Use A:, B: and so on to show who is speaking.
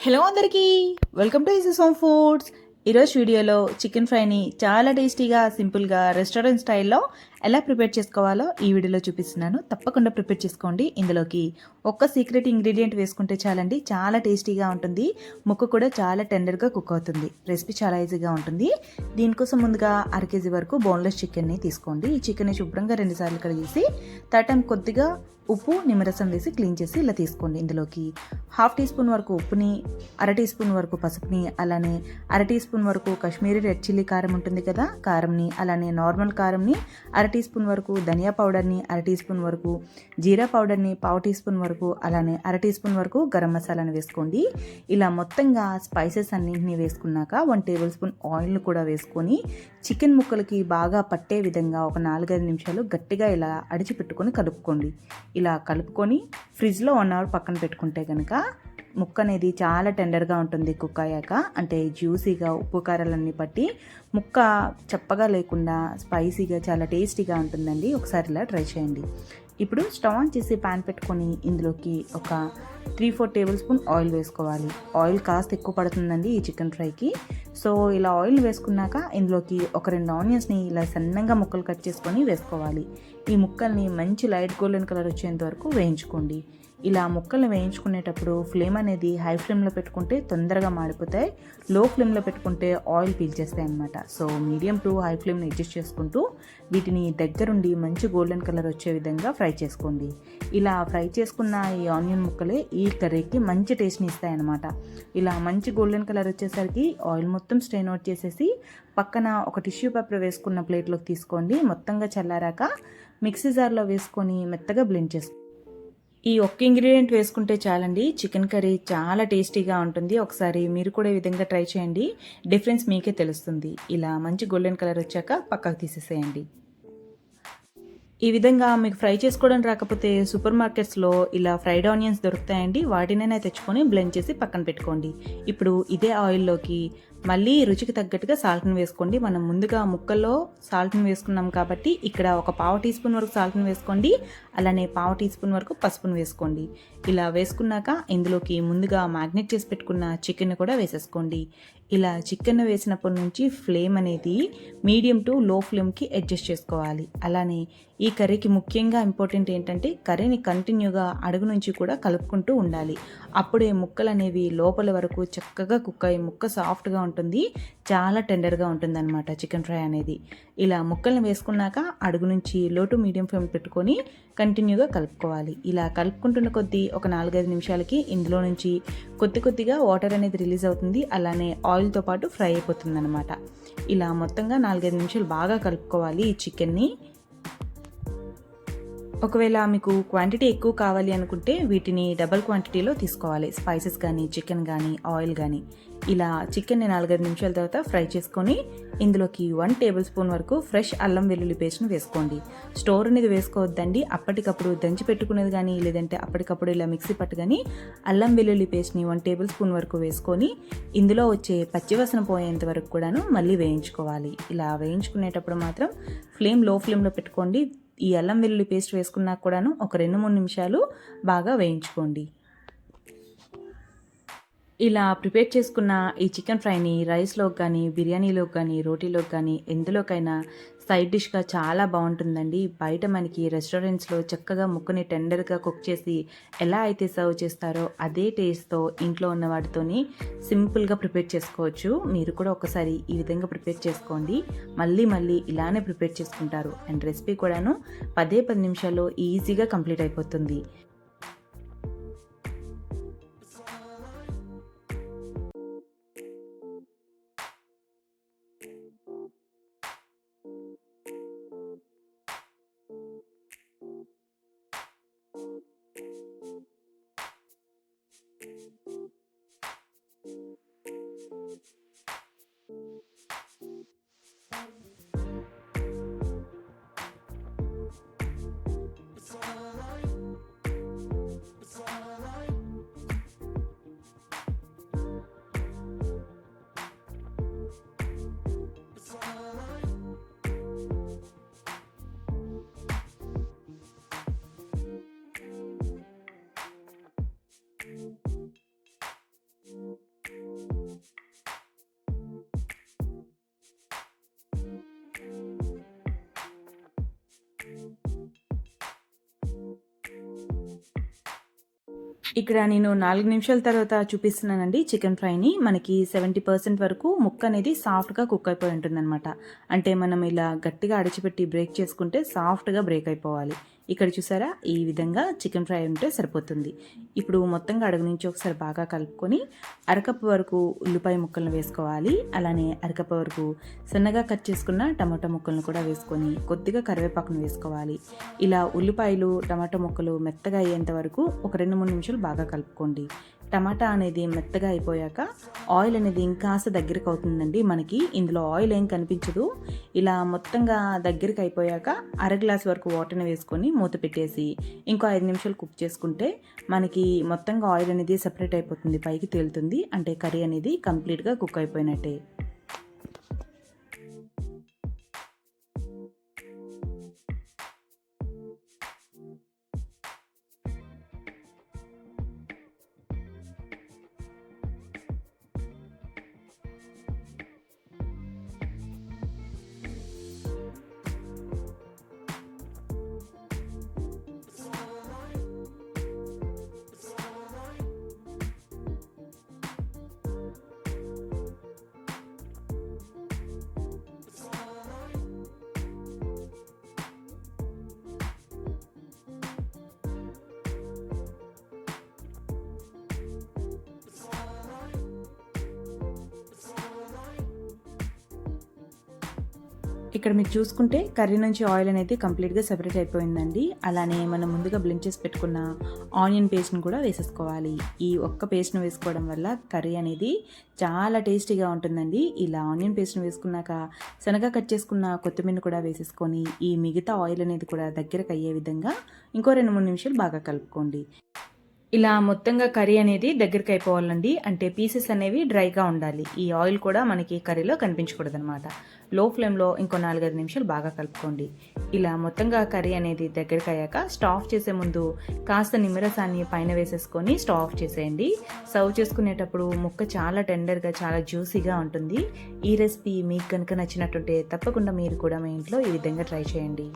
A: Hello అందరికీ welcome to ఇస్ home foods ఈరోజు వీడియోలో చికెన్ ఫ్రైని చాలా టేస్టీగా సింపుల్గా రెస్టారెంట్ స్టైల్లో ఎలా ప్రిపేర్ చేసుకోవాలో ఈ వీడియోలో చూపిస్తున్నాను. తప్పకుండా ప్రిపేర్ చేసుకోండి. ఇందులోకి ఒక్క సీక్రెట్ ఇంగ్రీడియంట్ వేసుకుంటే చాలండి. చాలా టేస్టీగా ఉంటుంది. ముక్క కూడా చాలా టెండర్గా కుక్ అవుతుంది. రెసిపీ చాలా ఈజీగా ఉంటుంది. దీనికోసం ముందుగా అర కేజీ వరకు బోన్లెస్ చికెన్ని తీసుకోండి. ఈ చికెన్ని శుభ్రంగా రెండుసార్లు కడిగేసి తర్టన్ కొద్దిగా ఉప్పు నిమ్మరసం వేసి క్లీన్ చేసి ఇలా తీసుకోండి. ఇందులోకి హాఫ్ టీ స్పూన్ వరకు ఉప్పుని అర టీ స్పూన్ వరకు పసుపుని అలానే అర టీ స్పూన్ వరకు కాశ్మీరీ రెడ్ చిల్లీ కారం ఉంటుంది కదా కారంని అలానే నార్మల్ కారంని అర టీ స్పూన్ వరకు ధనియా పౌడర్ని అర టీ స్పూన్ వరకు జీరా పౌడర్ని పావు టీ స్పూన్ వరకు అలానే అర టీ స్పూన్ వరకు గరం మసాలాని వేసుకోండి. ఇలా మొత్తంగా స్పైసెస్ అన్నింటినీ వేసుకున్నాక వన్ టేబుల్ స్పూన్ ఆయిల్ను కూడా వేసుకొని చికెన్ ముక్కలకి బాగా పట్టే విధంగా ఒక నాలుగైదు నిమిషాలు గట్టిగా ఇలా అడిచి పెట్టుకొని కలుపుకోండి. ఇలా కలుపుకొని ఫ్రిడ్జ్లో వన్ అవర్ పక్కన పెట్టుకుంటే కనుక ముక్క అనేది చాలా టెండర్గా ఉంటుంది కుక్ అయ్యాక అంటే జ్యూసీగా ఉప్పు కారాలన్నీ పట్టి ముక్క చప్పగా లేకుండా స్పైసీగా చాలా టేస్టీగా ఉంటుందండి. ఒకసారి ఇలా ట్రై చేయండి. ఇప్పుడు స్టవ్ ఆన్ చేసి ప్యాన్ పెట్టుకొని ఇందులోకి ఒక three four tablespoon oil వేసుకోవాలి. ఆయిల్ కాస్త ఎక్కువ పడుతుందండి ఈ చికెన్ ఫ్రైకి. సో ఇలా ఆయిల్ వేసుకున్నాక ఇందులోకి ఒక రెండు ఆనియన్స్ని ఇలా సన్నంగా ముక్కలు కట్ చేసుకొని వేసుకోవాలి. ఈ ముక్కల్ని మంచి లైట్ గోల్డెన్ కలర్ వచ్చేంత వరకు వేయించుకోండి. ఇలా ముక్కలు వేయించుకునేటప్పుడు ఫ్లేమ్ అనేది హై ఫ్లేమ్లో పెట్టుకుంటే తొందరగా మాడిపోతాయి లో ఫ్లేమ్లో పెట్టుకుంటే ఆయిల్ పీల్చేస్తాయి అనమాట సో మీడియం టు హై ఫ్లేమ్ని అడ్జస్ట్ చేసుకుంటూ వీటిని దగ్గరుండి మంచి గోల్డెన్ కలర్ వచ్చే విధంగా ఫ్రై చేసుకోండి. ఇలా ఫ్రై చేసుకున్న ఈ ఆనియన్ ముక్కలే ఈ కర్రీకి మంచి టేస్ట్ని ఇస్తాయన్నమాట ఇలా మంచి గోల్డెన్ కలర్ వచ్చేసరికి ఆయిల్ మొత్తం స్ట్రెయిన్ అవుట్ చేసేసి పక్కన ఒక టిష్యూ పేపర్ వేసుకున్న ప్లేట్లోకి తీసుకోండి. మొత్తంగా చల్లారాక మిక్సీ జార్లో వేసుకొని మెత్తగా బ్లెండ్ చేసుకోండి. ఈ ఒక్క ఇంగ్రీడియంట్ వేసుకుంటే చాలండి. చికెన్ కర్రీ చాలా టేస్టీగా ఉంటుంది. ఒకసారి మీరు కూడా ఈ విధంగా ట్రై చేయండి. డిఫరెన్స్ మీకే తెలుస్తుంది. ఇలా మంచి గోల్డెన్ కలర్ వచ్చాక పక్కకు తీసేసేయండి. ఈ విధంగా మీకు ఫ్రై చేసుకోవడం రాకపోతే సూపర్ మార్కెట్స్లో ఇలా ఫ్రైడ్ ఆనియన్స్ దొరుకుతాయండి. వాటినైనా తెచ్చుకొని బ్లెండ్ చేసి పక్కన పెట్టుకోండి. ఇప్పుడు ఇదే ఆయిల్లోకి మళ్ళీ రుచికి తగ్గట్టుగా సాల్ట్ని వేసుకోండి. మనం ముందుగా ముక్కల్లో సాల్ట్ని వేసుకున్నాం కాబట్టి ఇక్కడ ఒక పావు టీ స్పూన్ వరకు సాల్ట్ని వేసుకోండి. అలానే పావు టీ స్పూన్ వరకు పసుపును వేసుకోండి. ఇలా వేసుకున్నాక ఇందులోకి ముందుగా మ్యాగ్నెట్ చేసి పెట్టుకున్న చికెన్ కూడా వేసేసుకోండి. ఇలా చికెన్ వేసినప్పటి నుంచి ఫ్లేమ్ అనేది మీడియం టు లో ఫ్లేమ్కి అడ్జస్ట్ చేసుకోవాలి. అలానే ఈ కర్రీకి ముఖ్యంగా ఇంపార్టెంట్ ఏంటంటే కర్రీని కంటిన్యూగా అడుగు నుంచి కూడా కలుపుకుంటూ ఉండాలి. అప్పుడే ముక్కలు అనేవి లోపల వరకు చక్కగా కుక్ అయ్యి ముక్క సాఫ్ట్గా ఉంటుంది. చాలా టెండర్గా ఉంటుందన్నమాట చికెన్ ఫ్రై అనేది. ఇలా ముక్కల్ని వేసుకున్నాక అడుగు నుంచి లో టు మీడియం ఫ్లేమ్ పెట్టుకొని కంటిన్యూగా కలుపుకోవాలి. ఇలా కలుపుకుంటున్న కొద్దీ ఒక నాలుగైదు నిమిషాలకి ఇందులో నుంచి కొద్ది కొద్దిగా వాటర్ అనేది రిలీజ్ అవుతుంది. అలానే ఆయిల్తో పాటు ఫ్రై అయిపోతుంది అనమాట ఇలా మొత్తంగా నాలుగైదు నిమిషాలు బాగా కలుపుకోవాలి ఈ చికెన్ని. ఒకవేళ మీకు క్వాంటిటీ ఎక్కువ కావాలి అనుకుంటే వీటిని డబల్ క్వాంటిటీలో తీసుకోవాలి. స్పైసెస్ కానీ చికెన్ కానీ ఆయిల్ కానీ ఇలా చికెన్ని నాలుగైదు నిమిషాల తర్వాత ఫ్రై చేసుకొని ఇందులోకి వన్ టేబుల్ స్పూన్ వరకు ఫ్రెష్ అల్లం వెల్లుల్లి పేస్ట్ని వేసుకోండి. స్టోర్ అనేది వేసుకోవద్దండి. అప్పటికప్పుడు దంచి పెట్టుకునేది కానీ లేదంటే అప్పటికప్పుడు ఇలా మిక్సీ పట్టు కానీ అల్లం వెల్లుల్లి పేస్ట్ని వన్ టేబుల్ స్పూన్ వరకు వేసుకొని ఇందులో వచ్చే పచ్చివసన పోయేంత వరకు కూడాను మళ్ళీ వేయించుకోవాలి. ఇలా వేయించుకునేటప్పుడు మాత్రం ఫ్లేమ్లో ఫ్లేమ్లో పెట్టుకోండి. ఈ అల్లం వెల్లుల్లి పేస్ట్ వేసుకున్నాక కూడాను ఒక రెండు మూడు నిమిషాలు బాగా వేయించుకోండి. ఇలా ప్రిపేర్ చేసుకున్న ఈ చికెన్ ఫ్రైని రైస్లోకి కానీ బిర్యానీలోకి కానీ రోటీలోకి కానీ ఎందులోకైనా సైడ్ డిష్గా చాలా బాగుంటుందండి. బయట మనకి రెస్టారెంట్స్లో చక్కగా ముక్కని టెండర్గా కుక్ చేసి ఎలా అయితే సర్వ్ చేస్తారో అదే టేస్ట్తో ఇంట్లో ఉన్న వాటితోని సింపుల్గా ప్రిపేర్ చేసుకోవచ్చు. మీరు కూడా ఒకసారి ఈ విధంగా ప్రిపేర్ చేసుకోండి. మళ్ళీ మళ్ళీ ఇలానే ప్రిపేర్ చేసుకుంటారు. అండ్ రెసిపీ కూడాను పదే పది నిమిషాల్లో ఈజీగా కంప్లీట్ అయిపోతుంది. ఇక్కడ నేను నాలుగు నిమిషాల తర్వాత చూపిస్తున్నానండి చికెన్ ఫ్రైని. మనకి సెవెంటీ పర్సెంట్ వరకు ముక్క అనేది సాఫ్ట్గా కుక్ అయిపోయి ఉంటుందన్నమాట. అంటే మనం ఇలా గట్టిగా అడిచిపెట్టి బ్రేక్ చేసుకుంటే సాఫ్ట్గా బ్రేక్ అయిపోవాలి. ఇక్కడ చూసారా? ఈ విధంగా చికెన్ ఫ్రై ఉంటే సరిపోతుంది. ఇప్పుడు మొత్తంగా అడుగు నుంచి ఒకసారి బాగా కలుపుకొని అరకప్పు వరకు ఉల్లిపాయ ముక్కలను వేసుకోవాలి. అలానే అరకప్పు వరకు సన్నగా కట్ చేసుకున్న టమాటా ముక్కలను కూడా వేసుకొని కొద్దిగా కరివేపాకును వేసుకోవాలి. ఇలా ఉల్లిపాయలు టమాటా ముక్కలు మెత్తగా అయ్యేంత వరకు ఒక రెండు మూడు నిమిషాలు బాగా కలుపుకోండి. టమాటా అనేది మెత్తగా అయిపోయాక ఆయిల్ అనేది ఇంకాస్త దగ్గరికి అవుతుందండి. మనకి ఇందులో ఆయిల్ ఏం కనిపించదు. ఇలా మొత్తంగా దగ్గరికి అయిపోయాక అర గ్లాస్ వరకు వాటర్ని వేసుకొని మూత పెట్టేసి ఇంకో ఐదు నిమిషాలు కుక్ చేసుకుంటే మనకి మొత్తంగా ఆయిల్ అనేది సెపరేట్ అయిపోతుంది పైకి తేలుతుంది. అంటే కర్రీ అనేది కంప్లీట్గా కుక్ అయిపోయినట్టే. ఇక్కడ మీరు చూసుకుంటే కర్రీ నుంచి ఆయిల్ అనేది కంప్లీట్గా సెపరేట్ అయిపోయిందండి. అలానే మనం ముందుగా బ్లెండ్ చేసి పెట్టుకున్న ఆనియన్ పేస్ట్ని కూడా వేసేసుకోవాలి. ఈ ఒక్క పేస్ట్ను వేసుకోవడం వల్ల కర్రీ అనేది చాలా టేస్టీగా ఉంటుందండి. ఇలా ఆనియన్ పేస్ట్ని వేసుకున్నాక శనగ కట్ చేసుకున్న కొత్తిమీర కూడా వేసేసుకొని ఈ మిగతా ఆయిల్ అనేది కూడా దగ్గరకు అయ్యే విధంగా ఇంకో రెండు మూడు నిమిషాలు బాగా కలుపుకోండి. ఇలా మొత్తంగా కర్రీ అనేది దగ్గరికి అయిపోవాలండి. అంటే పీసెస్ అనేవి డ్రైగా ఉండాలి. ఈ ఆయిల్ కూడా మనకి కర్రీలో కనిపించకూడదు అనమాట లో ఫ్లేమ్లో ఇంకో నాలుగైదు నిమిషాలు బాగా కలుపుకోండి. ఇలా మొత్తంగా కర్రీ అనేది దగ్గరికి అయ్యాక స్టవ్ చేసే ముందు కాస్త నిమ్మరసాన్ని పైన వేసేసుకొని స్టవ్ ఆఫ్ చేసేయండి. సర్వ్ చేసుకునేటప్పుడు ముక్క చాలా టెండర్గా చాలా జ్యూసీగా ఉంటుంది. ఈ రెసిపీ మీకు కనుక నచ్చినట్టుంటే తప్పకుండా మీరు కూడా మీ ఇంట్లో ఈ విధంగా ట్రై చేయండి.